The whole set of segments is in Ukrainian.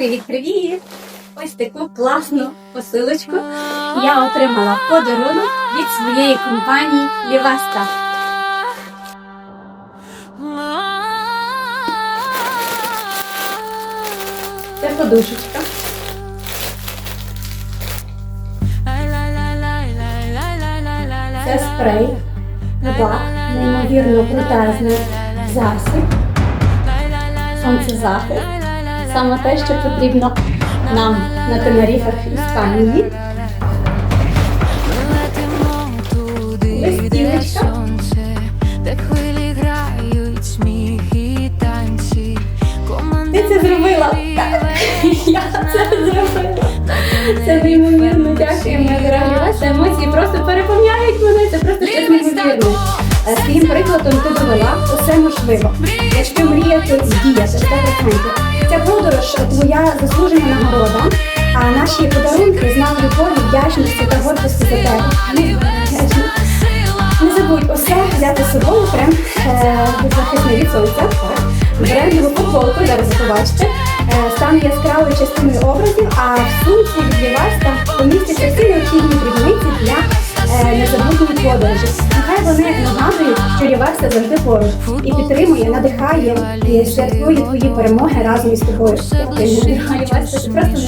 Привіт-привіт! Ось таку класну посилочку я отримала подарунок від своєї компанії Ліваста. Це подушечка. Це спрей. Два. Неймовірно крутезний засіб. Сонцезахист. Саме те, що потрібно нам на Тенеріфах Іспанії. Листівочка. Ти це зробила! Я це зробила. Це неймовірно дякуємо, дорогі вас. Емоції просто переповняють мене. Це просто щось неймовірне. Е, Своїм прикладом ти довела усе можливо. Якщо мріяти, діяти 100%. Ця подорож твоя заслужена нагорода, а наші подарунки знак любові, вдячності та гордості за тебе. Не забудь усе взяти з собою крем е, захисний від сонця. Брендову футболку, зараз ви побачите. Е, стане яскравою частиною образів, а в сумці від Ліваста помістяться всі необхідні дрібниці для е, незабутньої подорожі. Нехай вони нагадують, що Ліваста завжди поруч і підтримує, надихає і святкує твої перемоги разом із тобою. Просто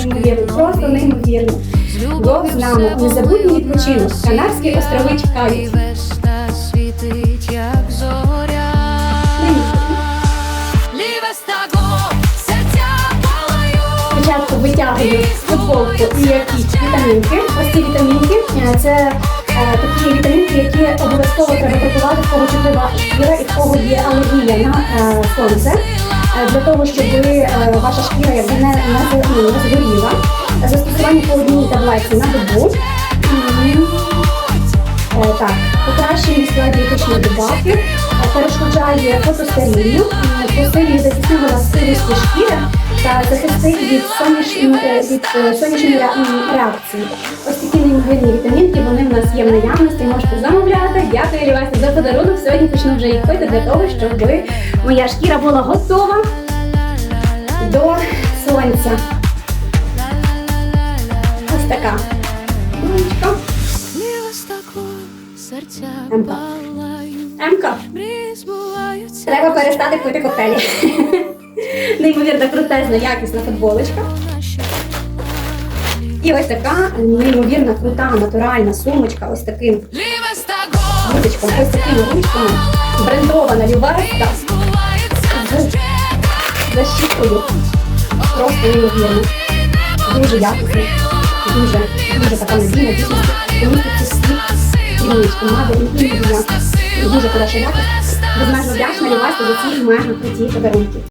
неймовірно, просто неймовірно. Бог з нами, незабутній відпочинок. Канарські острови чекають. Спочатку витягую футболку і якісь вітамінки. Ось ці вітамінки е, це е, такі вітамінки, які обов'язково треба купувати, в кого чутлива шкіра і в кого є алергія на е, сонце. Е, Для того, щоб е, ваша шкіра якби не, не, згоріла. Застосування по одній таблетці на добу. Е, Так, покращення складу дієтичної добавки, перешкоджає фотостарінню, м, посилює захисну еластичність шкіри та захистить від, сонячної, е, від е, сонячної реакції. Ось такі неймовірні вітамінки, вони в нас є в наявності, можете замовляти. Дякую Лівасі за подарунок. Сьогодні почну вже їх пити для того, щоб моя шкіра була готова до сонця. Ось така. Емка. Емка. Треба перестати пити коктейлі. Неймовірно крутезна, якісна футболочка. І ось така неймовірно крута, натуральна сумочка, ось таким ручком, ось такими ручками. Брендована любарка збуваються. з. Просто неймовірно. Дуже якісна, дуже, дуже така надійна, дійсно. Поміститься всі і Дуже хороша якість. Безмежно вдячна Лівасі за ці мега круті подарунки.